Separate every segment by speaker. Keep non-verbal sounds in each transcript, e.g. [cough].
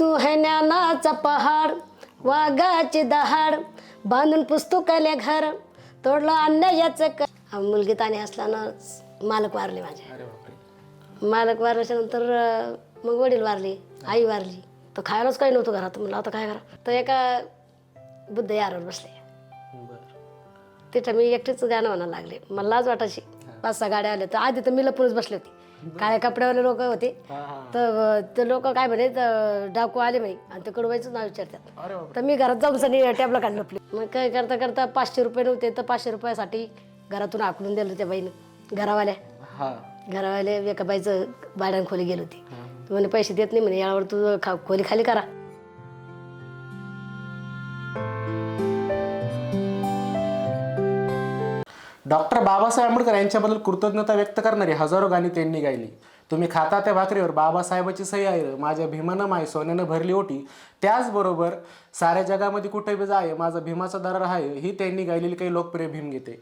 Speaker 1: तू है ज्ञानाचा पहाड वाघाची दहाड बांधून पुस्तकाले घर तोडलं अन्यायाचं क मुलगी ताने असल्यानं मालक वारले माझे. मालक वारल्याच्या नंतर अं, मग वडील वारले आई वारली. तर खायलाच काही नव्हतं घरात. म्हणलं आता काय करा? तर एका बुद्ध यारावर बसले. तिथं मी एकटीच गाणं म्हणायला लागले. मला लाज वाटायची. पाच सहा गाड्या आल्या. तर आधी तर मी लपूनच बसले होते. काळ्या कपड्यावाले लोक होते. तर ते लोक काय म्हणे तर डाकू आले म्हणे आणि ते कडवायचं नाव विचारतात. तर मी घरात जाऊन सनी टॅबला काढून लपले. मग काय करता करता पाचशे रुपये नव्हते तर पाचशे रुपयासाठी घरातून आकडून दिलं त्या बाईनं घरावाल्या. घरावाले एका बाईचं भाड्यानं खोली गेली होती. ती म्हणे पैसे देत नाही म्हणे यावर तू खा खोली खाली करा.
Speaker 2: डॉक्टर बाबासाहेब आंबेडकर यांच्याबद्दल कृतज्ञता व्यक्त करणारी हजारो गाणी त्यांनी गायली. तुम्ही खाता त्या भाकरीवर बाबासाहेबाची सही आहे माझ्या भीमानं माय सोन्यानं भरली ओटी. त्याचबरोबर साऱ्या जगामध्ये कुठे बी जाय माझा भीमाचा दरार आहे ही त्यांनी गायलेली काही लोकप्रिय भीमगीते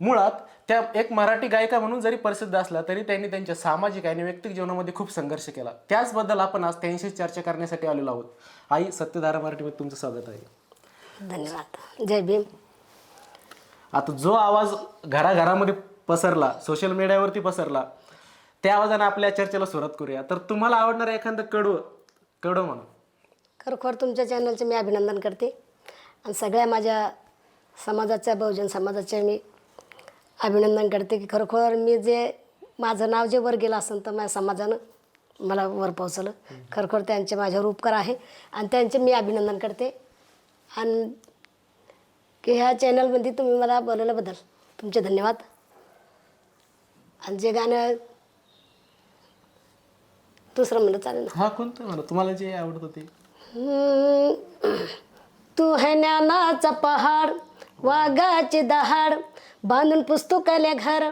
Speaker 2: मुळात त्या एक मराठी गायिका म्हणून जरी प्रसिद्ध असला तरी त्यांनी त्यांच्या सामाजिक आणि वैयक्तिक जीवनामध्ये खूप संघर्ष केला. त्याचबद्दल आपण आज त्यांशी चर्चा करण्यासाठी आलेलो आहोत. आई सत्यधारा मराठीमध्ये तुमचं स्वागत आहे.
Speaker 1: धन्यवाद. जय भीम.
Speaker 2: आता जो आवाज घराघरामध्ये पसरला सोशल मीडियावरती पसरला त्या आवाजाने आपल्या चर्चेला सुरुवात करूया. तर तुम्हाला आवडणारं एखादं कडवं कडवं म्हणून.
Speaker 1: खरोखर तुमच्या चॅनलचे मी अभिनंदन करते. आणि सगळ्या माझ्या समाजाच्या बहुजन समाजाचे मी अभिनंदन करते की खरोखर मी जे माझं नाव जे वर गेलं असेल तर माझ्या समाजानं मला वर पोहोचलं खरोखर त्यांचे माझ्यावर उपकार आहे. आणि त्यांचे मी अभिनंदन करते. आणि की ह्या चॅनलमध्ये तुम्ही मला बोलवल्याबद्दल तुमचे धन्यवाद. आणि जे गाणं दुसरं म्हणलं चालेल ना.
Speaker 2: हा कोणतं म्हणा तुम्हाला जे आवडत होते
Speaker 1: हम्म. तू है ज्ञानाचा पहाड वाघाची दहाड बांधून पुस्तकाले घर.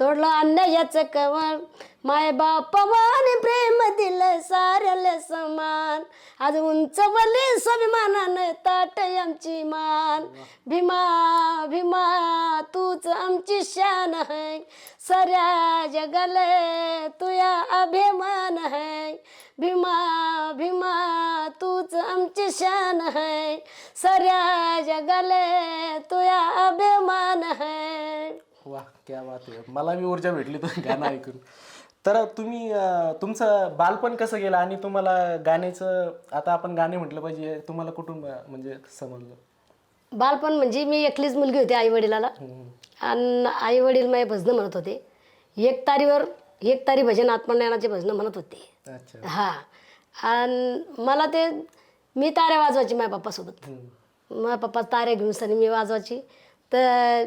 Speaker 1: तोडलं अन्यायाचं कवळ. माय बापवाने प्रेम दिलं साऱ्याला समान. आज उंचवली स्वाभिमानानं ताट आमची मान. भीमा भीमा तूच आमची शान है. साऱ्या जगाले तुया अभिमान है. भीमा भीमा तूच आमची शान है. साऱ्या जगाले तुया अभिमान है.
Speaker 2: वा क्या बात आहे. मला बी ऊर्जा भेटली तुम्ही गाणं ऐकून. तर तुम्ही अं, तुमचं बालपण कसं गेलं आणि तुम्हाला गाण्याचं आता आपण गाणे म्हटलं पाहिजे तुम्हाला कुठून अं, म्हणजे समजलं?
Speaker 1: बालपण म्हणजे मी एकलीच मुलगी होती आई वडिलाला आणि आई वडील माझे भजनं म्हणत होते. एक तारीवर एक तारी भजन आत्मज्ञानाचे भजनं म्हणत होते.
Speaker 2: अच्छा.
Speaker 1: हा. आणि मला ते मी ताऱ्या वाजवायची माझ्या पप्पासोबत. माझ्या पप्पा ताऱ्या घेऊन सनी मी वाजवायची. तर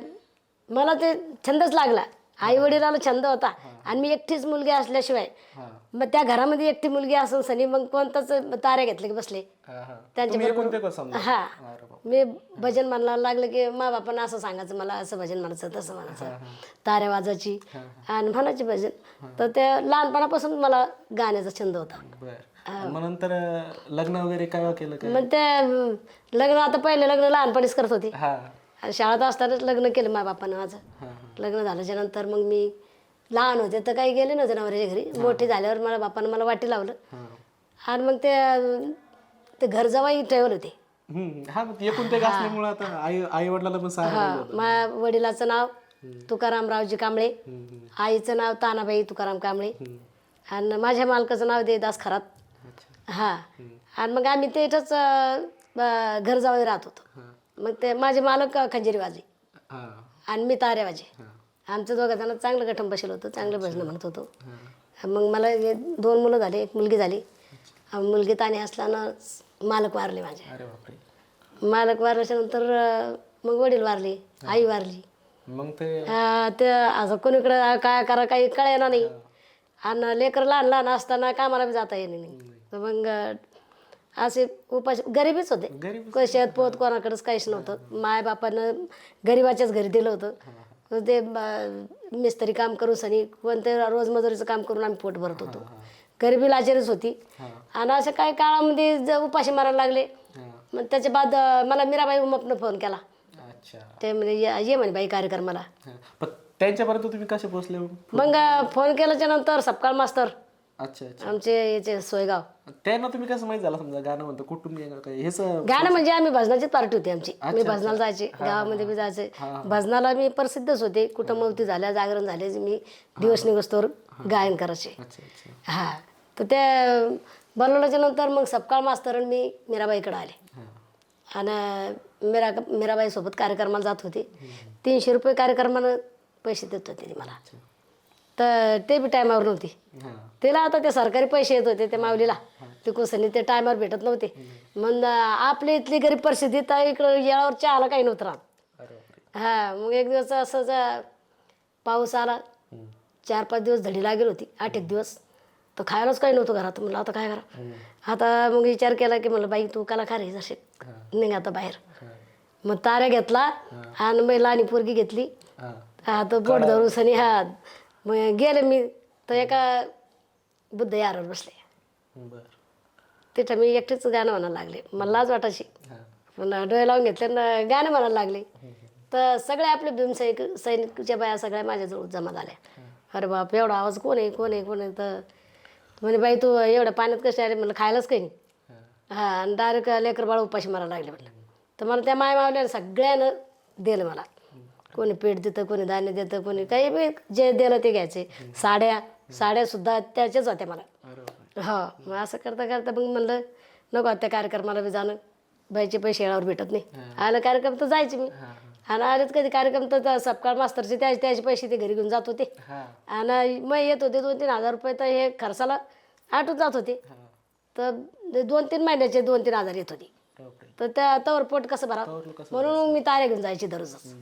Speaker 1: मला ते छंदच लागला. आई वडिलाला छंद होता. आणि मी एकटीच मुलगी असल्याशिवाय मग त्या घरामध्ये एकटी मुलगी असून सनी मग कोणताच ताऱ्या घेतले की बसले. त्यांच्या हा. मी भजन म्हणायला लागलं की मा बापानं असं सांगायचं मला असं भजन म्हणायचं तसं म्हणायचं. ताऱ्या वाजायची आणि म्हणायची भजन. तर ते लहानपणापासून मला गाण्याचा छंद होता.
Speaker 2: मग नंतर लग्न वगैरे काय केलं
Speaker 1: मग ते अं, लग्न आता पहिले लग्न लहानपणीच करत होते. आणि शाळेत असतानाच लग्न केलं माझ्या बापानं माझं. लग्न झाल्याच्यानंतर मग मी लहान होते तर काही गेले नव्हते नवऱ्याच्या घरी. मोठी झाल्यावर मला बापानं मला वाटी लावलं. आणि मग ते ते घर जवाई ठेवलं होते. माझ्या वडिलाचं नाव तुकारामरावजी कांबळे. आईचं नाव तानाबाई तुकाराम कांबळे. आणि माझ्या मालकाचं नाव देदास खरात.
Speaker 2: अच्छा.
Speaker 1: हा. आणि मग आम्ही ते घर जावं राहत होतो. मग ते माझे मालक खंजिरी वाजे. आणि मी तारे वाजे. आमचं दोघं जण चांगलं गठम बसेल होतं चांगलं भजनं म्हणत होतो. मग मला दोन मुलं झाले एक मुलगी झाली. मुलगी ताने असल्यानं मालक वारले माझे. मालक वारल्याच्या नंतर अं, मग वडील वारले आई वारली.
Speaker 2: मग ते
Speaker 1: असं कोणीकडे काय करा काही कळेना नाही. आणि लेकर लहान लहान असताना कामाला बी जाता येणे नाही. तर मग असे उपास गरिबीच होते.
Speaker 2: गरीब
Speaker 1: कशात पोत कोणाकडेच काहीच नव्हतं. माय बापानं गरिबाच्याच घरी दिलं होतं. ते ब- मिस्त्री काम करून सनी कोणते रोजमजुरीचं काम करून आम्ही पोट भरत होतो. गरिबी लाचारीच होती. आणि अशा काही काळामध्ये ज उपाशी मारायला लागले
Speaker 2: हा.
Speaker 1: मग त्याच्या बाद अं, मला मीराबाई उमपनं फोन केला.
Speaker 2: अच्छा.
Speaker 1: ते म्हणे ये ये म्हणे बाई कार्यक्रमाला.
Speaker 2: हा. पण त्यांच्यापर्यंत तुम्ही कसे पोहोचले? मग?
Speaker 1: मग फोन केल्याच्यानंतर सपकाळ मास्तर
Speaker 2: अच्छा अच्छा.
Speaker 1: आमचे याचे सोयगाव.
Speaker 2: त्यांना तुम्ही कसं माहीत झालं? समजा गाणं म्हणतो हेच
Speaker 1: गाणं म्हणजे आम्ही भजनाचीच पार्टी होती आमची. मी भजनाला जायचे गावामध्ये बी जायचे. भजनाला मी प्रसिद्धच होते. कुटुंबवती झाल्या जागरण झाले. मी दिवस निघस्तोवर गायन करायचे. हा. तर त्या बनवल्याच्या नंतर मग सपकाळ मास्तर आणि मी मीराबाईकडे आले. आणि मीरा मीराबाईसोबत कार्यक्रमाला जात होते. तीनशे रुपये कार्यक्रमानं पैसे देत होते ती मला. तर ते बी टायमावर नव्हती. तिला आता ते सरकारी पैसे येत होते त्या माऊलीला. ते कुसनी ते टायमावर भेटत नव्हते. मग आपली इथली गरीब परिस्थिती तर इकडं येळावर चहाला काही नव्हतं राहत. हा मग एक दिवस असंच पाऊस आला चार पाच दिवस झडी लागेल होती आठ एक दिवस. तर खायलाच काही नव्हतं घरात. म्हणलं आता काय करा? आता मग विचार केला की म्हणलं बाई तू कला खा रे जसे निघ आता बाहेर. मग ताऱ्या घेतला आणि मग लहानी पोरगी घेतली.
Speaker 2: हा.
Speaker 1: हा तर बोट धरून सनी हा मग गेले मी तर एका बुद्ध यारावर बसले.
Speaker 2: बर.
Speaker 1: तिथं मी एकटीच गाणं म्हणायला लागले. मला लाज वाटायची. पण डोळे लावून घेतले ना गाणं म्हणायला लागले. तर सगळे आपले भीमसैनिक सैनिकच्या बाया सगळ्या माझ्याजवळ जमा झाल्या. अरे बाप एवढा आवाज कोण आहे कोण आहे कोण आहे? तर म्हणे बाई तू एवढ्या पाण्यात कसे आले? म्हणलं खायलाच काही नाही?
Speaker 2: हा.
Speaker 1: हा आणि डायरेक्ट लेकर बाळ उपाशी मारायला लागले म्हटलं तर मला त्या माय मावल्यानं सगळ्यानं दिलं मला. कोणी पीठ देतं कोणी धान्य देतं कोणी काही बी जे दिलं ते घ्यायचे. साड्या साड्यासुद्धा त्याच्याच होत्या मला. हो मग असं करता करता मग म्हणलं नको आता त्या कार्यक्रमाला बी जाणं. बाईचे पैसे येळावर भेटत नाही. आलं कार्यक्रम तर जायचे मी.
Speaker 2: हा
Speaker 1: आणि आलेत कधी कार्यक्रम तर सपकाळ मास्तरचे त्याचे त्याचे पैसे ते घरी घेऊन जात होते. आणि मग येत होते दोन तीन हजार रुपये तर हे खर्चाला आटून जात होते. तर दोन तीन महिन्याचे दोन तीन हजार येत होते. तर त्या तवर पोट कसं भरा म्हणून मी तारे घेऊन जायची दररोजच.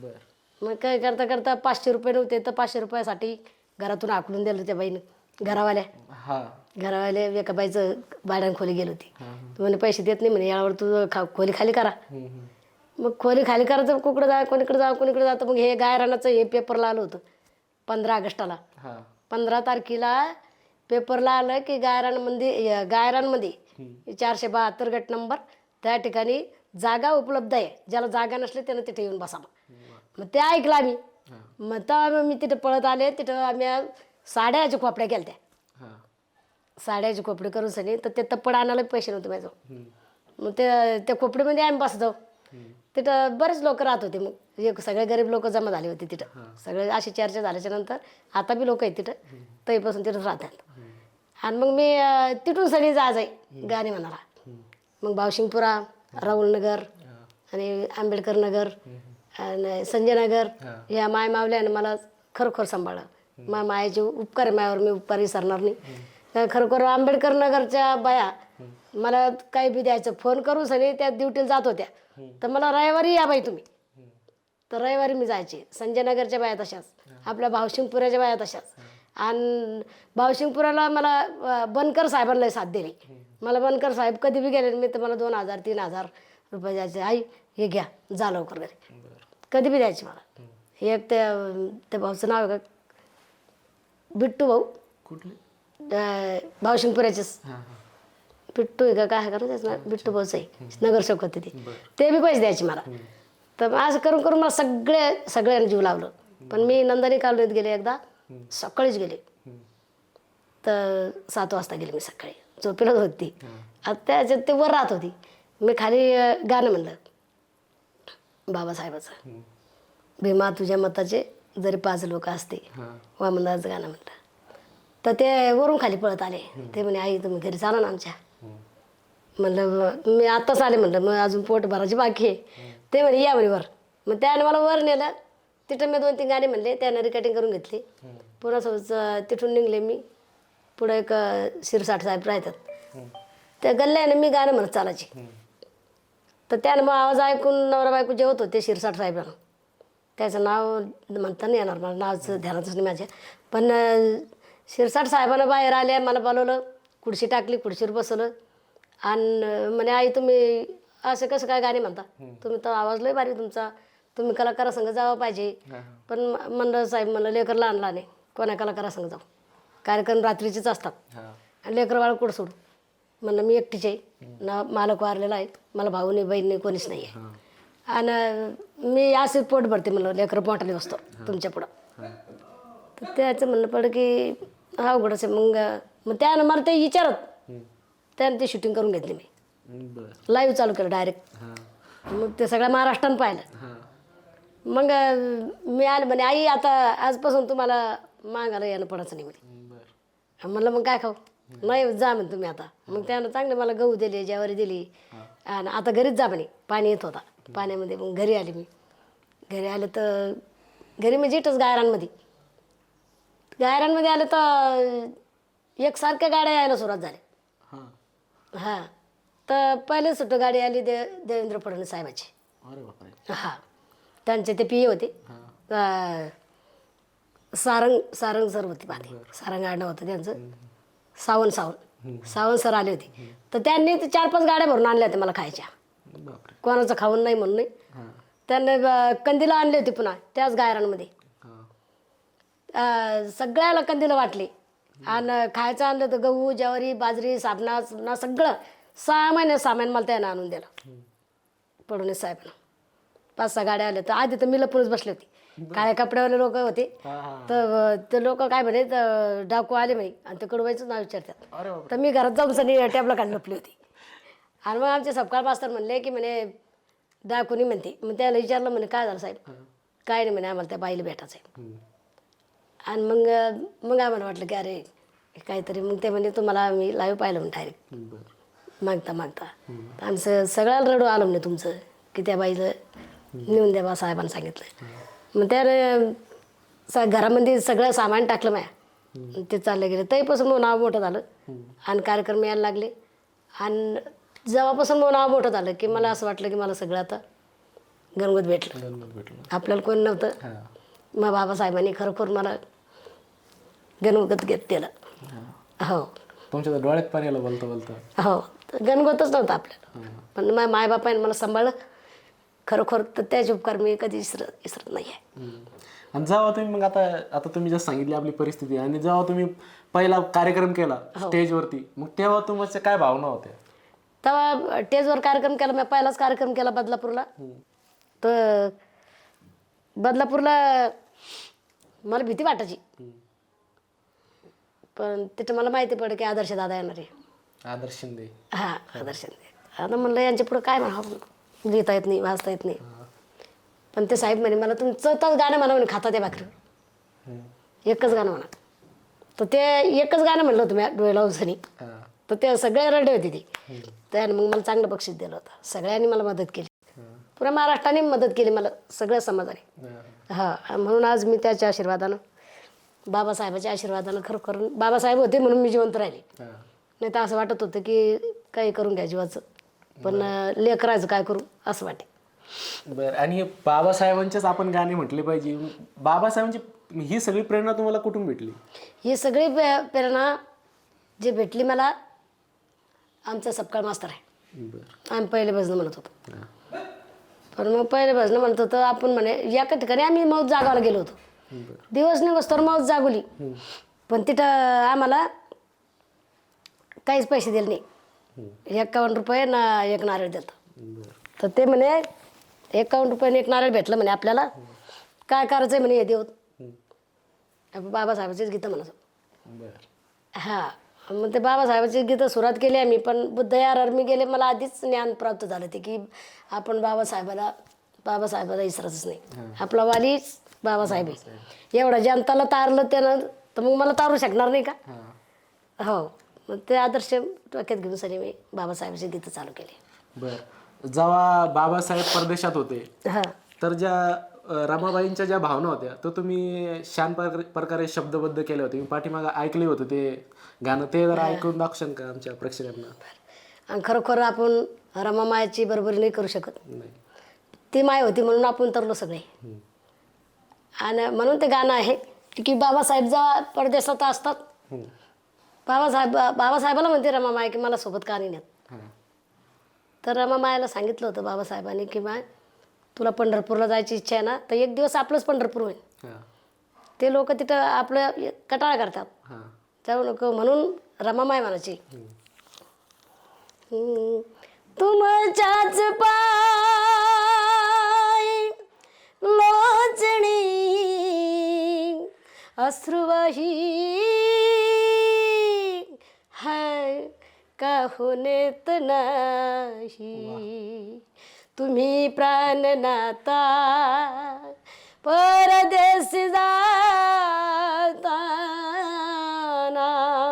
Speaker 1: मग काय करता करता पाचशे रुपये नव्हते तर पाचशे रुपयासाठी घरातून आकडून दिलं त्या बाईनं. घरावाल्या.
Speaker 2: हा.
Speaker 1: घरावाले एका बाईचं भाड्यानं खोली गेली होती. तू म्हणे पैसे देत नाही म्हणे यावर तू खा खोली खाली करा. मग खोली खाली करायचं कुकडं जा कोणीकडे जा कोणीकडे जातं मग हे गायरानाचं हे पेपरला आलं होतं पंधरा ऑगस्टाला. पंधरा तारखेला पेपरला आलं की गायरानमध्ये गायरानमध्ये चारशे बहात्तर गट नंबर त्या ठिकाणी जागा उपलब्ध आहे. ज्याला जागा नसली त्यानं तिथे येऊन बसावं. मग ते ऐकलं आम्ही. मग तेव्हा मी तिथे पळत आले तिथं आम्ही साड्याच्या खोपड्या केल्या त्या
Speaker 2: हा
Speaker 1: साड्याचे कोपडे करून सनी तर ते तप्पड आणायला पैसे नव्हते माझं
Speaker 2: हम्म.
Speaker 1: मग ते त्या कोपडीमध्ये आम्ही बसत तिथं बरेच लोक राहत होते मग. एक सगळे गरीब लोक जमा झाले होते तिथं. सगळे अशी चर्चा झाल्याच्यानंतर आता बी लोक आहेत तिथं. तरीपासून तिथं राहतात. आणि मग मी अं, तिथून सगळी जाई गाणी म्हणाला. मग भावशिंगपुरा राहुलनगर आणि आंबेडकर नगर. आणि संजय नगर या माय मावल्यानं मला खरोखर सांभाळलं. मा मायाचे उपकार आहे मायावर मी उपकार विसरणार नाही. तर खरोखर आंबेडकर नगरच्या बाया मला काही बी द्यायचं फोन करून सगळे त्या ड्युटीला जात होत्या. तर मला रविवारी या बाई तुम्ही. तर रविवारी मी जायचे. संजय नगरच्या बाया तशाच. आपल्या भावशिंगपुराच्या बाया तशाच. आणि भावशिंगपुराला मला अं, बनकर साहेबांना साथ दिली. मला बनकर साहेब कधी बी गेले मी तर मला दोन हजार तीन हजार रुपये द्यायचे. आई हे घ्या जा लवकर घरी. कधी बी द्यायचे मला. हे एक त्या त्या भाऊचं नाव आहे का? बिट्टू भाऊ.
Speaker 2: कुठले? हा
Speaker 1: बिट्टू आहे का? काय करू त्याचं नाव बिट्टू भाऊच आहे. नगरसेवक होते ते. ते बी पैसे द्यायचे मला. तर असं करून करून मला सगळे सगळ्यांनी जीव लावलं. पण मी नंदनी कॉलनीत गेले एकदा. सकाळीच गेले. तर सात वाजता गेले मी सकाळी. झोपेलच होती आता त्याच्यात ते वर राहत होती. मी खाली गाणं म्हणलं. बाबासाहेबाचं. भीमा तुझ्या मताचे जरी पाच लोक असते वामनदाचं गाणं म्हटलं तर ते वरून खाली पळत आले. ते म्हणे आई तुम्ही घरी चाला ना आमच्या. म्हणलं "ब- मी आत्ताच आले म्हणलं मग अजून पोट भरायची बाकी आहे. ते म्हणे या म्हणे वर. मग त्याने मला वर नेलं. तिथं मी दोन तीन गाणे म्हणले त्यानं रिकटिंग करून घेतली. पुन्हा सोबत तिथून निघले मी. पुढं एक अं, शिरसाट साहेब राहतात. त्या गल्ल्याने मी गाणं म्हणत चालायची. तर त्यानं मग आवाज ऐकून नवरा बायको जेवत होते शिरसाट साहेबांना त्याचं नाव म्हणता नाही येणार मला नावचं ध्यानातच नाही माझ्या. पण शिरसाट साहेबांना बाहेर आल्या मला बोलवलं खुर्ची टाकली खुर्चीवर बसवलं. आणि म्हणे आई तुम्ही असं कसं काय गाणी म्हणता? तुम्ही तर आवाज लय भारी तुमचा. तुम्ही कलाकारासंग जावं पाहिजे. पण म्हणलं साहेब म्हणलं लेकर लहान लहान आहे कोणा कलाकारासंग जाऊ? कार्यक्रम रात्रीचेच असतात. आणि लेकर बाळ सोडू? म्हणलं मी एकटीच आहे. ना मालक वारलेला आहे. मला भाऊ नाही बहीण नाही कोणीच नाही आहे आणि मी असे पोट भरते म्हणलं लेकर पोटाने बसतो तुमच्या पुढं. तर त्याचं म्हणणं पडलं की हा उघडच आहे. मग मग त्यानं मला ते विचारत. त्यानं ते शूटिंग करून घेतली मी. लाईव्ह चालू केलं डायरेक्ट मग ते सगळ्या महाराष्ट्रानं पाहिलं. मग मी आले म्हणे आई आता आजपासून तुम्हाला मागायला येणं पडायचं नाही म्हणे. म्हणलं मग काय खाऊ? नाही जा म्हणे तुम्ही आता. मग त्यानं चांगले मला गहू दिले ज्वारी दिली. आणि आता घरीच जा म्हणे. पाणी येत होता. पाण्यामध्ये मग घरी आले मी. घरी आले तर घरी म्हणजे इथंच गायरांमध्ये. गायरांमध्ये आलं तर एकसारख्या गाड्या यायला सुरुवात झाल्या
Speaker 2: हां.
Speaker 1: तर पहिले सुट्ट गाडी आली दे देवेंद्र फडणवीस साहेबाची. हां. त्यांचे ते पी ए होते सारंग सारंग सर होते पाहते. सारंग आडनाव होतं त्यांचं. सावंत सावंत. सावंत सर आले होते. तर त्यांनी ते चार पाच गाड्या भरून आणल्या होत्या मला खायच्या.
Speaker 2: बापरे.
Speaker 1: कोणाचं खाऊन नाही म्हणून नाही.
Speaker 2: हां.
Speaker 1: त्यांनी अं, कंदीला आणले होते पुन्हा त्याच गायरांमध्ये.
Speaker 2: हां.
Speaker 1: अं, सगळ्याला कंदीला वाटले. आणि खायचं आणलं तर गहू ज्वारी बाजरी साबणा सुबणा सगळं. सहा महिने सामान मला त्यानं आणून दिलं. फडणवीस साहेबांना. पाच सहा गाड्या आल्या. तर आधी तर मी लपूनच बसले होते. काळ्या कपड्यावाले लोक होते. तर ते लोक काय म्हणे तर डाकू आले म्हणे आणि ते कडवायचं नाव विचारतात. तर मी घरात जाऊन सनी टॅबला काढून लपली होती. आणि मग आमचे सपकाळ मास्तर म्हणले की म्हणे डाकूनी म्हणते. मग त्याला विचारलं म्हणे काय झालं साहेब? काय नाही म्हणे आम्हाला त्या बाईला भेटायचं आहे. आणि मग मग आम्हाला वाटलं की अरे काहीतरी. मग ते म्हणजे तुम्हाला आम्ही लाईव्ह पाहिलं म्हणून डायरेक्ट मागता मागता. आमचं सगळ्याला रडू आलं म्हणे तुमचं की त्या बाईचं नेऊन द्या बा साहेबांनी सांगितलं. मग त्याने स घरामध्ये सगळं सामान टाकलं माया. ते चाललं गेलं. तरीपासून मग नाव मोठं झालं. आणि कार्यक्रम यायला लागले. आणि जेव्हापासून मग नाव मोठं झालं की मला असं वाटलं की मला सगळं आता गणगोत भेटलं. आपल्याला कोण नव्हतं. मग बाबासाहेबांनी खरोखर मला गणगोत घेत केलं हो.
Speaker 2: तुमच्या डोळ्यात पाणी आलं बोलता बोलता.
Speaker 1: हो. गणगोतच नव्हतं आपल्याला. पण माझ्या मायबापाने मला सांभाळलं. खरोखर तर त्याचे उपकार मी कधी विसरत विसरत नाही आहे.
Speaker 2: आणि जेव्हा तुम्ही मग आता आता तुम्ही जसं सांगितली आपली परिस्थिती आणि जेव्हा तुम्ही पहिला कार्यक्रम केला स्टेजवरती मग तेव्हा तुमच्या काय भावना होत्या?
Speaker 1: तेव्हा टेजवर कार्यक्रम केला मी पहिलाच कार्यक्रम केला बदलापूरला. तर बदलापूरला मला भीती वाटायची. पण तिथं मला माहिती पडलं की आदर्श दादा येणार आहे.
Speaker 2: आदर्श शिंदे.
Speaker 1: हा आदर्श. आता म्हणलं यांच्या पुढं काय म्हणावं? लिहिता येत नाही वाचता येत नाही. पण ते साहेब म्हणे मला तुमचं तर गाणं म्हणा म्हणे खाता ते भाकरी. एकच गाणं म्हणा. तर ते एकच गाणं म्हणलं होतं मी डोळे लावून सनी.
Speaker 2: हां.
Speaker 1: तर ते सगळे रडे होते ते. त्याने मग मला चांगलं बक्षीस दिलं होतं. सगळ्यांनी मला मदत केली. पुऱ्या महाराष्ट्राने मदत केली मला सगळ्या समाजाने.
Speaker 2: हां.
Speaker 1: म्हणून आज मी त्याच्या आशीर्वादानं बाबासाहेबाच्या आशीर्वादानं खरोखर बाबासाहेब होते म्हणून मी जिवंत राहिले. नाही तर असं वाटत होतं की काही करून घ्या जीवाचं. पण लेकराचं काय करू? असं वाटे.
Speaker 2: बरं आणि हे बाबासाहेबांचेच आपण गाणे म्हटले पाहिजे. बाबासाहेबांची ही सगळी प्रेरणा तुम्हाला कुठून भेटली?
Speaker 1: ही सगळी पे- प्रेरणा जी भेटली मला आमचा सपकाळ मास्तर आहे.
Speaker 2: बरं.
Speaker 1: आम्ही पहिले भजनं म्हणत होतो.
Speaker 2: हां.
Speaker 1: पण मग पहिले भजनं म्हणत होतो आपण म्हणे एका ठिकाणी आम्ही मौत जागावला गेलो होतो.
Speaker 2: बरं.
Speaker 1: दिवस निघस तर मौत जागवली. पण तिथं आम्हाला काहीच पैसे दिले नाही. एकावन्न रुपये ना एक नारळ देतं. तर ते म्हणे एकावन्न रुपयाने एक नारळ भेटलं म्हणे आपल्याला. काय करायचं आहे म्हणे हे आपण बाबासाहेबाचीच गीतं.
Speaker 2: बरं.
Speaker 1: हां मग ते बाबासाहेबाची गीतं सुरुवात केली आम्ही पण बुद्ध यार मी गेले मला आधीच ज्ञान प्राप्त झालं ते की आपण बाबासाहेबाला बाबासाहेबाला विसरायचंच नाही. आपला वालीच बाबासाहेब एवढं जनताला तारलं त्यानं तर मग मला तारू शकणार नाही का?
Speaker 2: हो.
Speaker 1: मग ते आदर्श डोक्यात घेऊन सनी मी बाबासाहेबाची गीतं चालू केली.
Speaker 2: बरं. जेव्हा बाबासाहेब परदेशात होते
Speaker 1: हां.
Speaker 2: तर ज्या अ, रमाबाईंच्या ज्या भावना होत्या तर तुम्ही शान प्रकारे प्रकारे शब्दबद्ध केले होते. मी पाठीमागं ऐकले होते ते गाणं. ते जरा ऐकून दाखवशाल का आमच्या प्रेक्षकांना?
Speaker 1: आणि खरोखर आपण रमामायाची बरोबरी नाही करू शकत.
Speaker 2: नाही.
Speaker 1: ती माय होती म्हणून आपण तरलो सगळे. आणि म्हणून ते गाणं आहे की बाबासाहेब जेव्हा परदेशात असतात
Speaker 2: हम्म.
Speaker 1: बाबासाहेब बाबासाहेबाला म्हणते रमामाय की मला सोबत का नाही नेत? तर रमामायाला सांगितलं होतं बाबासाहेबांनी की माय तुला पंढरपूरला जायची इच्छा आहे ना तर एक दिवस आपलंच पंढरपूर होईल. ते लोक तिथं आपलं कटाळा करतात. जाऊ नको म्हणून रमामाय म्हणायची. तुमच्याच पाय लोचणी अश्रुवाही काहून येत नाही? तुम्ही प्राण नाता परदेशी जाताना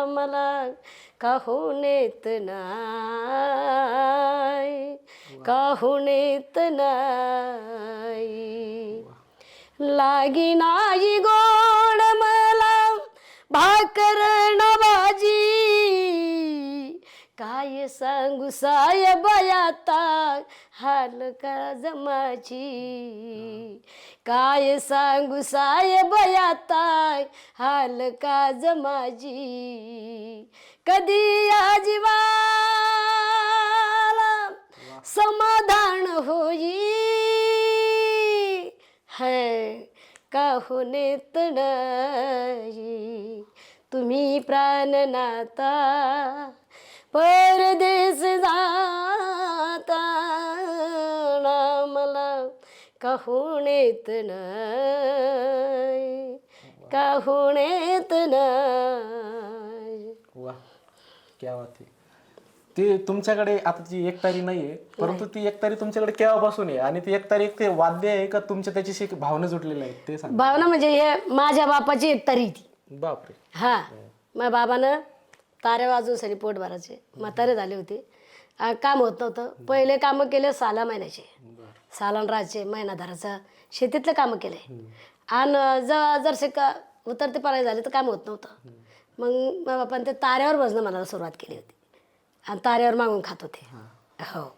Speaker 1: मला काहून येत नाही? काहून येत नाही? लागी नाही गोड मला भाकर न काय सांगू साय बयाता हाल का जमाची? काय सांगू साय बयाता हाल का जमाजी कधी या जीवाला समाधान होई? है का होणे तुम्ही प्राण नाता परदेश जाता मला काहून येत नाही? काहून येत नाही?
Speaker 2: वा क्या बात आहे. ते तुमच्याकडे आता ती एकतारी नाहीये परंतु ती एकतारी तुमच्याकडे केव्हापासून आहे? आणि ती एक ते वाद्य आहे का तुमच्या त्याच्याशी एक भावना जुटलेल्या आहेत ते सांग.
Speaker 1: भावना म्हणजे हे माझ्या बापाची एक तरी ती
Speaker 2: बापरे.
Speaker 1: हा. मग बाबानं तारे वाजून पोट भरायचे. म्हातारे झाले होते. आ, काम होत नव्हतं. पहिले कामं केले साला महिन्याचे. सालान राहायचे महिनाभराचं शेतीतलं कामं केले. आणि ज जरसे का उतरते पाराय झाले तर काम होत नव्हतं. मग बापाने ते ताऱ्यावर भजणं मला सुरुवात केली होती. आणि ताऱ्यावर मागून खात होते. हो.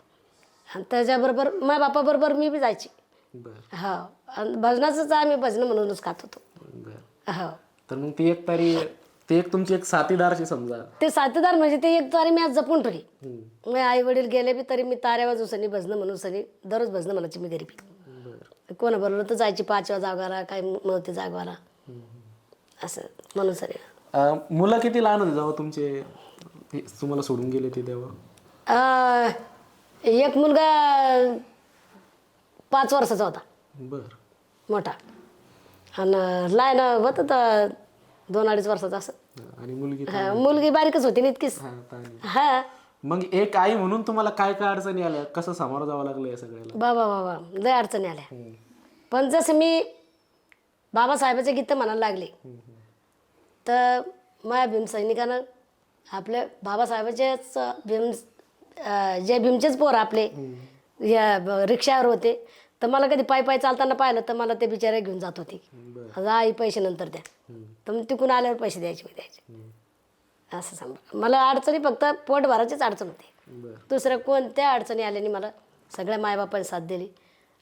Speaker 1: आणि त्याच्याबरोबर माझ्या बापाबरोबर मी बी जायची.
Speaker 2: बर.
Speaker 1: हो. आणि भजनाचंच आम्ही भजनं म्हणूनच खात होतो.
Speaker 2: बर.
Speaker 1: हो.
Speaker 2: तर मग ती एकतारी ते एक तुमची एक साथीदारशी समजा.
Speaker 1: ते साथीदार म्हणजे ते एक तारी मी आज जपून ठेवली. मी आई वडील गेले बी तरी मी ताऱ्या वाजून सनी भजनं म्हणून सनी दररोज भजनं म्हणायची मी घरी बी.
Speaker 2: बर.
Speaker 1: कोणा बरोबर तर जायची पाचव्या जागवाला काय नव्हते जागवाला. असं म्हणून सनी
Speaker 2: अं, मुलं किती लहान होते जेव्हा तुमचे हे तुम्हाला सोडून गेले ते तेव्हा?
Speaker 1: अं, एक मुलगा पाच वर्षाचा होता.
Speaker 2: बर.
Speaker 1: मोठा. आणि लहान होतं तर दोन अडीच वर्षाचा असं.
Speaker 2: आणि मुलगी
Speaker 1: हा, मुलगी बारीकच होती ना इतकीच
Speaker 2: हा, तानी.
Speaker 1: हा.
Speaker 2: मग एक आई म्हणून तुम्हाला काय काय अडचणी आल्या? कसं सामोरं जावं लागलं या सगळ्याला?
Speaker 1: बाबा बाबा लय अडचणी आल्या. पण जसं मी बाबासाहेबाचे गीतं म्हणायला लागले तर माझ्या भीमसैनिकानं आपल्या बाबासाहेबाचेच भीम अं, जे भीमचेच पोर आपले या ब- रिक्षावर होते तर मला कधी पायी पायी चालताना पाहिलं तर मला ते बिचारे घेऊन जात होते. आई पैसे नंतर द्या तर मग तिकून आल्यावर पैसे द्यायचे मी द्यायचे. असं सांग मला अडचणी फक्त पोट भरायचीच अडचण होती. दुसऱ्या कोणत्या अडचणी आल्याने मला सगळ्या मायबापाने साथ दिली.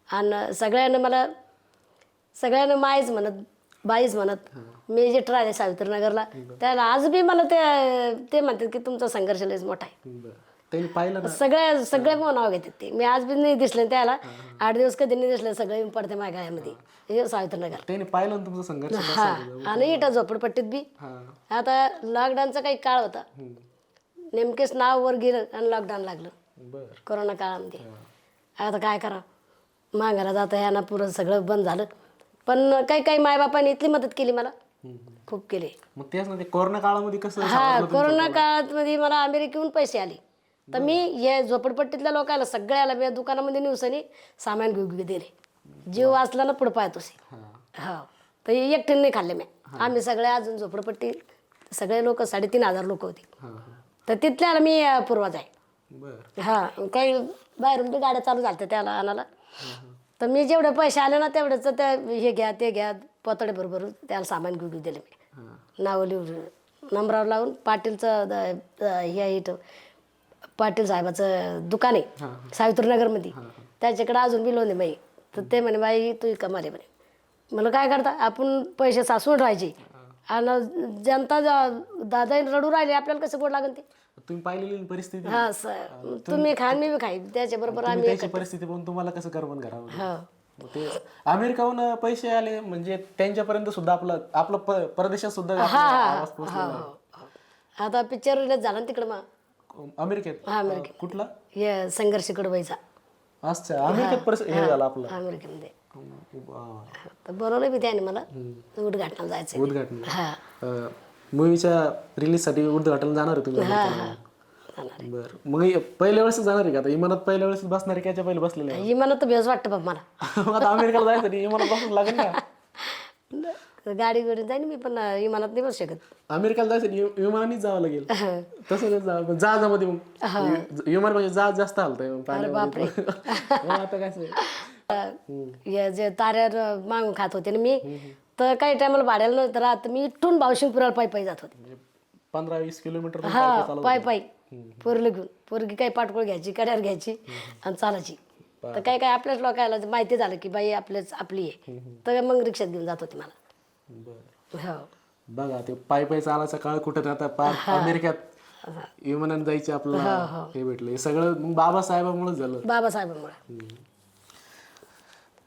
Speaker 1: आणि सगळ्यांना मला सगळ्यांना मायच म्हणत बाईच म्हणत मी जे ट्राय सावित्रीनगरला त्याला आज बी मला ते ते म्हणतात की तुमचा संघर्ष लयच मोठा आहे.
Speaker 2: त्यांनी पाहिलं ना.
Speaker 1: सगळ्या सगळे मग नाव घेतात ते. मी आज बी नाही दिसले त्याला. आठ दिवस कधी नाही दिसले सगळे मी पडते माझ्या गायामध्ये. हे. सावित्रीनगर
Speaker 2: त्यांनी पाहिलं ना तुमचा संघर्ष कसा
Speaker 1: हा. आणि इथं झोपडपट्टीत बी.
Speaker 2: हा.
Speaker 1: आता लॉकडाऊनचा काही काळ होता. नेमकेच नाव वर गेलं आणि लॉकडाऊन लागलं.
Speaker 2: बर.
Speaker 1: कोरोना काळामध्ये. आता काय करा मागायला जाता ह्याना पुरं सगळं बंद झालं. पण काही काही मायबापाने इतली मदत केली मला. खूप केली.
Speaker 2: मग तेच ना ते कोरोना काळामध्ये कसं
Speaker 1: हा कोरोना काळात मध्ये मला अमेरिकेहून पैसे आले. तर मी हे झोपडपट्टीतल्या लोकांना सगळ्याला मी दुकानामध्ये नेऊसनी सामान घेऊ घेऊ दिले जीव वाचला ना पुढे पाहत होते
Speaker 2: हा.
Speaker 1: हो. तर एकटीने नाही खाल्ले मी. आम्ही सगळे अजून झोपडपट्टी सगळे लोक साडेतीन हजार लोक होते. तर तिथल्याला मी पूर्वज आहे. हा. काही बाहेरून बी गाड्या चालू झाल्या त्याला आणायला. तर मी जेवढे पैसे आले ना तेवढेच त्या हे घ्या ते घ्या पोतडे बरोबर त्याला सामान घेऊन घेऊन दिले मी.
Speaker 2: हा.
Speaker 1: नावं लिहून नंबरावर लावून पाटीलचं हे इथं. पाटील साहेबाचं दुकान आहे सावित्रीनगरमध्ये. त्याच्याकडे अजून बी लोन आहे बाई. तर ते म्हणे बाई तू कमाल म्हणे. मला काय करता? आपण पैसे साचवून राहायचे. आणि जनता ज- दादा रडू राहिले आपल्याला कसं गोड लागेल ते?
Speaker 2: तुम्ही पाहिलेली परिस्थिती?
Speaker 1: हा सर तुम्ही खान मी बी खाईन. त्याच्याबरोबर
Speaker 2: तुम्ही
Speaker 1: आम्ही
Speaker 2: परिस्थिती पण तुम्हाला कसं करमन
Speaker 1: हो.
Speaker 2: मग ते अमेरिकाहून पैसे आले म्हणजे त्यांच्यापर्यंत सुद्धा आपलं आपलं परदेशात सुद्धा.
Speaker 1: हो. आता पिक्चर रिलीज झाला ना तिकडं मग.
Speaker 2: अमेरिकेत?
Speaker 1: हा अमेरिकेत.
Speaker 2: कुठला?
Speaker 1: हे संघर्ष कडवायचा
Speaker 2: अच्छा अमेरिकेत परस हे झालं आपलं.
Speaker 1: अमेरिकेमध्ये.
Speaker 2: वा.
Speaker 1: तर बोलवलं मी त्याने मला. उद्घाटनाला जायचं
Speaker 2: उद्घाटन.
Speaker 1: हा.
Speaker 2: मूवीच्या रिलीजसाठी उद्घाटन जाणार आहे तुम्ही बर. मग हे पहिल्या वेळेस जाणार आहे का? आता इमानात पहिल्या वेळेस बसणार आहे की याच्या पहिले बसलेले
Speaker 1: म्हणत तर बेस वाटतं बाबा मला. [laughs]
Speaker 2: मग आता अमेरिकेला जायचं नाही इमानात बसून लागेल [laughs] ना
Speaker 1: गाडी गाडी जाईन मी पण विमानात नाही बसू शकत.
Speaker 2: अमेरिकेला जायचं वि- विमानानेच जावं लागेल. [laughs] तसं नाही जा जहाजामध्ये मग विमान म्हणजे जहाज जास्त हलतंय मग पाण्यामध्ये. [laughs] मग आता काय सांगू? [laughs]
Speaker 1: हे जे ताऱ्यावर मागून खात होते ना मी तर काही टायमाला भाड्याला नव्हतं राहत. मी इथून बावशिंगपुराला पायी पायी जात होते.
Speaker 2: म्हणजे पंधरा वीस किलोमीटर तर
Speaker 1: हा
Speaker 2: पायी चालत
Speaker 1: पाय पायी. पोरलं घेऊन पोरगी काही पाठपोळ घ्यायची कड्यावर घ्यायची आणि चालायची. तर काय काय आपल्याच लोकायला माहिती झालं की बाई आपल्याच आपली आहे. तर मग रिक्षात घेऊन जात होती मला. हो.
Speaker 2: बघा ते पायी पायी चालायचा काळ कुठं नाही आता पार अमेरिकेत विमानाने जायचे आपल्याला हे भेटलं. हे सगळं मग बाबासाहेबांमुळेच झालं.
Speaker 1: बाबासाहेबांमुळे.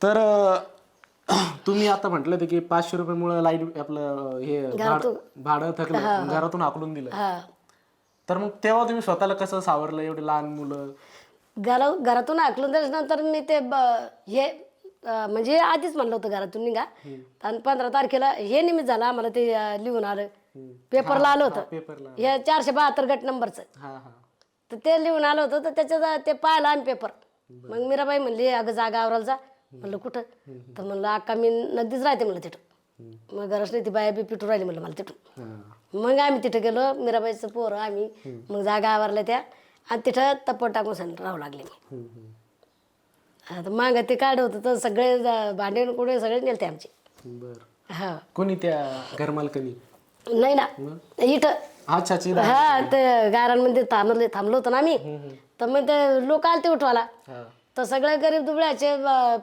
Speaker 2: तर अं, तुम्ही आता म्हटलं होतं की पाचशे रुपयामुळे लाइट आपलं हे भाड- भाडं थकलं घरातून हाकलून दिलं.
Speaker 1: हा.
Speaker 2: तर मग तेव्हा तुम्ही स्वतःला कसं सावरलं एवढे लहान मुलं?
Speaker 1: घरा घरातून हाकलून दिल्यानंतर मी ते ब- हे अं, म्हणजे आधीच म्हणलं होतं घरातून निघा. आणि पंधरा तारखेला हे निमित्त झालं आम्हाला ते अं, लिहून आलं. पेपरला आलं होतं.
Speaker 2: पेपरला
Speaker 1: हे चारशे बहात्तर गट नंबरचं.
Speaker 2: हा हा.
Speaker 1: तर ते लिहून आलं होतं. तर त्याच्यात ते पाहिलं आम्ही पेपर. मग मीराबाई म्हणली अगं जागा आवरायला जा. म्हणलं कुठं? तर म्हणलं अक्का मी नदीच राहते म्हणलं तिथं. मग गरज नाही ती बाया बी पिटू राहिली म्हणलं मला तिथून.
Speaker 2: हा.
Speaker 1: मग आम्ही तिथं गेलो मीराबाईचं पोरं आम्ही. मग जागा आवरल्या त्या. आणि तिथं तप्पट टाकून सण राहू लागले मी.
Speaker 2: हम्म, हम्म.
Speaker 1: आता माग ते काढ होतं तर सगळे जा- भांडे कुठे सगळे नेलते आमचे.
Speaker 2: बरं.
Speaker 1: हा.
Speaker 2: कोणी त्या घरमालकनी?
Speaker 1: नाही ना. इथं.
Speaker 2: अच्छा चिदा
Speaker 1: हा ते गारांमध्ये थांबले थांबलो होतो ना आम्ही. तर मग ते लोक आले ते उठवाला
Speaker 2: हा.
Speaker 1: तर सगळे गरीब दुबळ्याचे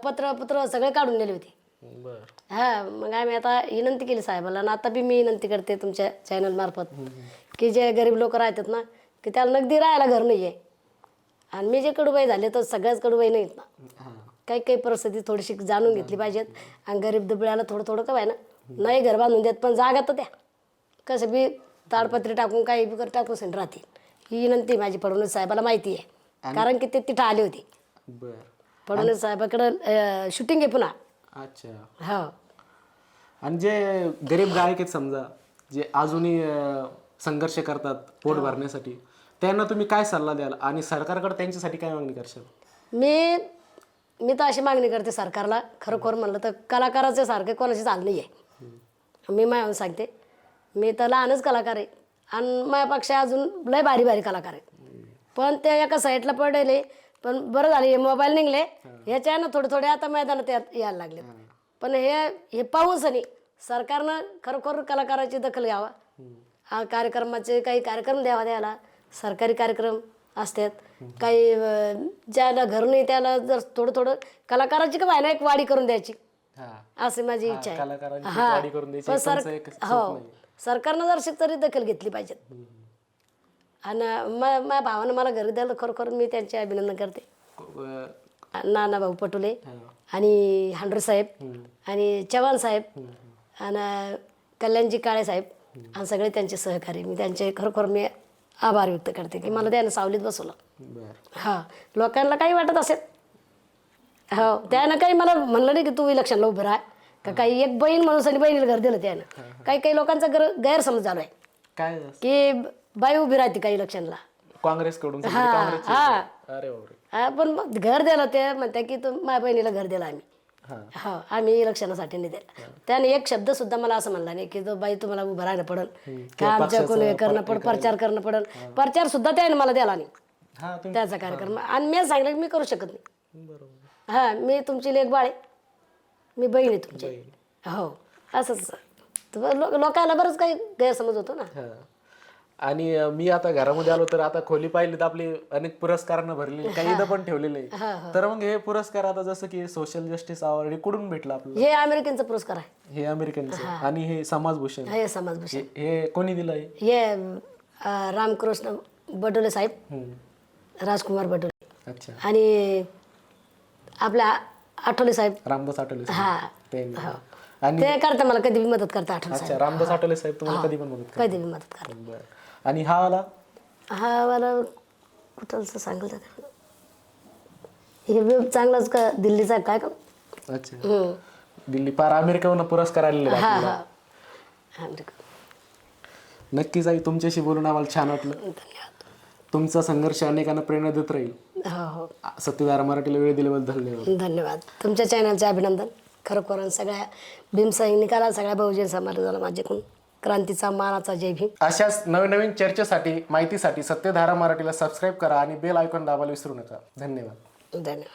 Speaker 1: पत्र पत्र सगळे काढून नेले होते.
Speaker 2: बर.
Speaker 1: हा मग आम्ही आता विनंती केली साहेबाला आणि आता बी मी विनंती करते तुमच्या चॅनल मार्फत की जे गरीब लोक राहतात ना की त्याला नगदी राहायला घर नाही आहे आणि मी जे कडूबाई झाले तर सगळ्याच कडूबाई नाहीत ना.
Speaker 2: हा.
Speaker 1: काही काही परिस्थिती थोडीशी जाणून घेतली पाहिजेत. आणि गरीब दुबळ्याला थोडं थोडं काय ना नाही घर बांधून देत पण जागा तर द्या. कसं बी ताडपत्री टाकून काही बी कर टाकून सेंड राहतील. ही विनंती माझी फडणवीस साहेबाला माहिती आहे. कारण की ते तिथं आले होते.
Speaker 2: बर.
Speaker 1: फडणवीस साहेबाकडं शूटिंग आहे पुन्हा.
Speaker 2: अच्छा.
Speaker 1: हो.
Speaker 2: आणि जे गरीब गायक आहेत समजा जे अजूनही संघर्ष करतात पोट भरण्यासाठी त्यांना तुम्ही काय सल्ला द्याल? आणि सरकारकडे त्यांच्यासाठी काय मागणी करशाल?
Speaker 1: मी मी तर अशी मागणी करते सरकारला. खरोखर म्हणलं तर कलाकाराचे सारखे कोणाची चाल नाही आहे मी माझ्याहून सांगते. मी तर लहानच कलाकार आहे. आणि माझ्यापेक्षा अजून लय भारी भारी कलाकार आहे. पण ते एका साईडला पडले पण बरं झालं हे मोबाईल निघले. ह्याच्या ना थोडे थोडे आता मैदानात या- यायला लागले पण हे हे पाहूनच नाही सरकारनं खरोखर कलाकाराची दखल घ्यावा. हा कार्यक्रमाचे काही कार्यक्रम द्यावा द्यायला सरकारी कार्यक्रम असतात. काही अं, ज्याला घर नाही त्याला जर थोडं थोडं कलाकाराची का व्हायला एक वाढी करून द्यायची.
Speaker 2: हा.
Speaker 1: अशी माझी इच्छा आहे.
Speaker 2: कलाकारांची
Speaker 1: हा.
Speaker 2: वाढी करून द्यायची.
Speaker 1: पण
Speaker 2: त्यांचं
Speaker 1: सर हो. सरकारनं जर तरी दखल घेतली पाहिजे आणि मा- माझ्या भावानं मला घरी द्यायला खरोखर मी त्यांचे अभिनंदन करते.
Speaker 2: अं,
Speaker 1: नाना भाऊ पटोले आणि हांडरे साहेब आणि चव्हाण साहेब आणि कल्याणजी काळे साहेब आणि सगळे त्यांचे सहकारी. मी त्यांचे खरोखर मी आभार व्यक्त करते की मला त्यानं सावलीत बसवलं. हा लोकांना काही वाटत असेल. हो त्यानं काही मला म्हणलं नाही की तू इलेक्शनला उभं राहा का काही एक बहीण म्हणून आणि बहिणीला घर दिलं त्यानं. काही काही लोकांचा गर गैरसमज झाला आहे.
Speaker 2: काय
Speaker 1: की बाई उभी राहते काही इलेक्शनला.
Speaker 2: काँग्रेसकडून
Speaker 1: हा हा. हा, पण मग घर दिलं ते म्हणते की तू माझ्या बहिणीला घर दिलं आम्ही.
Speaker 2: हा.
Speaker 1: आम्ही इलेक्शनासाठी नाही दिला त्याने एक शब्द सुद्धा मला असं म्हणला नाही की तो बाई तुम्हाला उभं राहणं पडल का आमच्या कोणी हे करणं पड प्रचार करणं पडल. प्रचार सुद्धा त्याने मला दिला नाही. त्याचा कार्यक्रम. आणि मी सांगितलं की मी करू शकत नाही. हा मी तुमची लेख बाळे मी बहीण आहे तुमची. हो असंच. लोकांना बरंच काही गैरसमज होतो ना.
Speaker 2: आणि मी आता घरामध्ये आलो तर आता खोली पाहिली तर आपली अनेक पुरस्कारांना भरलेली काही इथं पण ठेवलेले. तर मग हे पुरस्कार आता जसं की सोशल जस्टिस अवॉर्ड हे कुठून भेटलं आपल्याला?
Speaker 1: हे अमेरिकनचा पुरस्कार आहे.
Speaker 2: हे अमेरिकनचं. आणि हे समाजभूषण.
Speaker 1: हे समाजभूषण.
Speaker 2: हे हे कोणी दिलंय
Speaker 1: हे रामकृष्ण बडोले साहेब. राजकुमार बडोले
Speaker 2: अच्छा.
Speaker 1: आणि आपल्या आठवले साहेब.
Speaker 2: रामदास आठवले
Speaker 1: हा.
Speaker 2: साहेब
Speaker 1: हो.
Speaker 2: आणि
Speaker 1: ते करता मला कधी मदत करता आठवले
Speaker 2: रामदास आठवले साहेब तुम्हाला कधी पण मदत
Speaker 1: कधी मदत करता
Speaker 2: आणि हा वाला?
Speaker 1: हा मला कुठलचं सांगलं जातं हे चांगलाच का दिल्लीचा काय का?
Speaker 2: अच्छा.
Speaker 1: हम्म.
Speaker 2: दिल्ली पार अमेरिकेहून पुरस्कार आलेले आहेत
Speaker 1: हा
Speaker 2: आपल्याला.
Speaker 1: हा.
Speaker 2: नक्कीच आई तुमच्याशी बोलून आम्हाला छान वाटलं.
Speaker 1: धन्यवाद.
Speaker 2: तुमचा संघर्ष अनेकांना प्रेरणा देत राहील.
Speaker 1: हो हो.
Speaker 2: सत्यधारा मराठीला वेळ दिल्याबद्दल धन्यवाद.
Speaker 1: धन्यवाद. तुमच्या चॅनलचे अभिनंदन. खरोखर सगळ्या भीमसैनिकाला सगळ्या बहुजन समाजाला माझ्याकडून. क्रांतीचा मानाचा जय भीम.
Speaker 2: अशाच नवीन नवीन चर्चेसाठी माहितीसाठी सत्यधारा मराठीला सबस्क्राईब करा आणि बेल आयकॉन दाबायला विसरू नका. धन्यवाद.
Speaker 1: धन्यवाद.